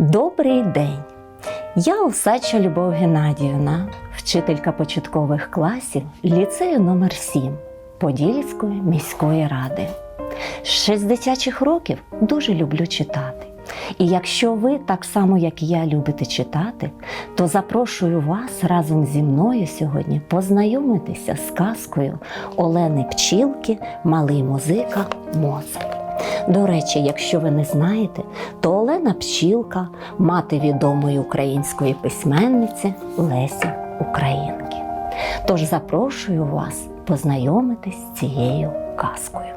Добрий день! Я Осадча Любов Геннадіївна, вчителька початкових класів ліцею номер 7 Подільської міської ради. З дитячих років дуже люблю читати. І якщо ви так само, як і я, любите читати, то запрошую вас разом зі мною сьогодні познайомитися з казкою Олени Пчілки Малий музика Моцарт. До речі, якщо ви не знаєте, то Олена Пчілка мати відомої української письменниці Лесі Українки. Тож запрошую вас познайомитись з цією казкою.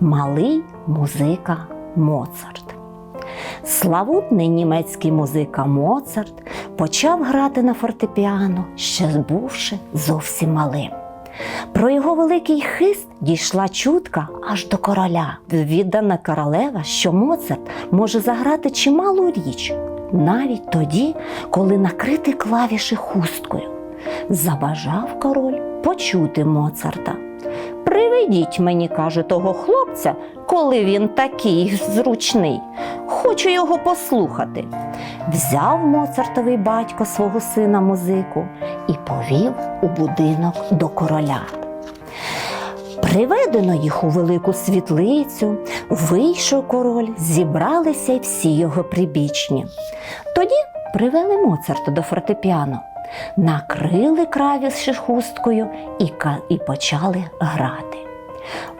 Малий музика Моцарт. Славутний німецький музика Моцарт почав грати на фортепіано, ще бувши зовсім малим. Про його великий хист дійшла чутка аж до короля. Віддана королева, що Моцарт може заграти чималу річ, навіть тоді, коли накрити клавіші хусткою. Забажав король почути Моцарта. Приведіть мені, каже, того хлопця, коли він такий зручний. Хочу його послухати. Взяв Моцартовий батько свого сина музику і повів у будинок до короля. Приведено їх у велику світлицю, вийшов король, зібралися й всі його прибічні. Тоді привели Моцарта до фортепіано, накрили кравіші хусткою і, і почали грати.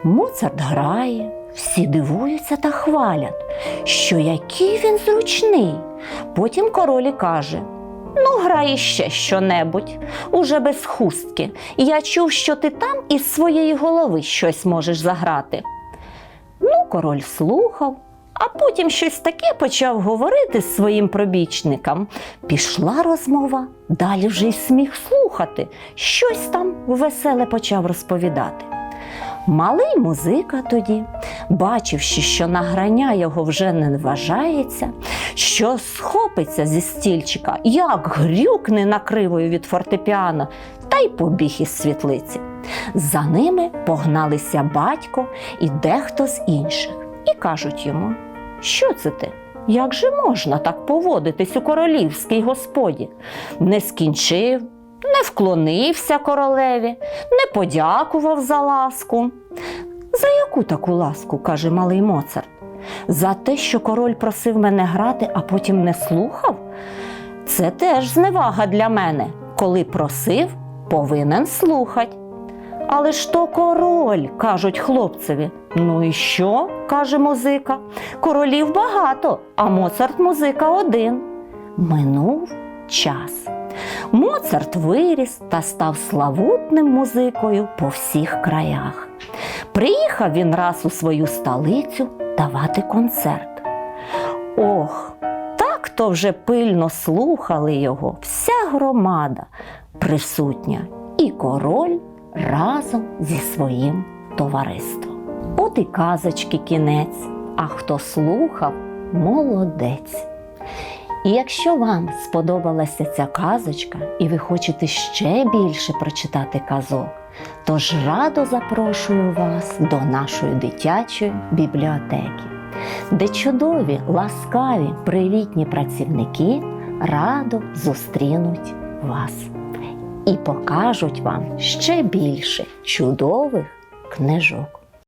Моцарт грає, всі дивуються та хвалять, що який він зручний. Потім король каже: Ну, грай ще щонебудь, уже без хустки. Я чув, що ти там із своєї голови щось можеш заграти. Ну, король слухав, а потім щось таке почав говорити з своїм пробічником. Пішла розмова, далі вже й сміх слухати. Щось там веселе почав розповідати. Малий музика тоді, бачивши, що награння його вже не вважається, що схопиться зі стільчика, як грюкне накривою від фортепіано, та й побіг із світлиці. За ними погналися батько і дехто з інших, і кажуть йому: Що це ти? Як же можна так поводитись у королівській господі? Не скінчив, не вклонився королеві, не подякував за ласку. За яку таку ласку, каже малий Моцарт? За те, що король просив мене грати, а потім не слухав? Це теж зневага для мене. Коли просив, повинен слухать. Але ж то король, кажуть хлопцеві. Ну і що? каже музика. Королів багато, а Моцарт музика один. Минув час. Моцарт виріс та став славутним музикою по всіх краях. Приїхав він раз у свою столицю давати концерт. Ох, так то вже пильно слухали його вся громада присутня, і король разом зі своїм товариством. От і казочки кінець, а хто слухав, молодець. І якщо вам сподобалася ця казочка, і ви хочете ще більше прочитати казок, тож радо запрошую вас до нашої дитячої бібліотеки, де чудові, ласкаві, привітні працівники радо зустрінуть вас і покажуть вам ще більше чудових книжок.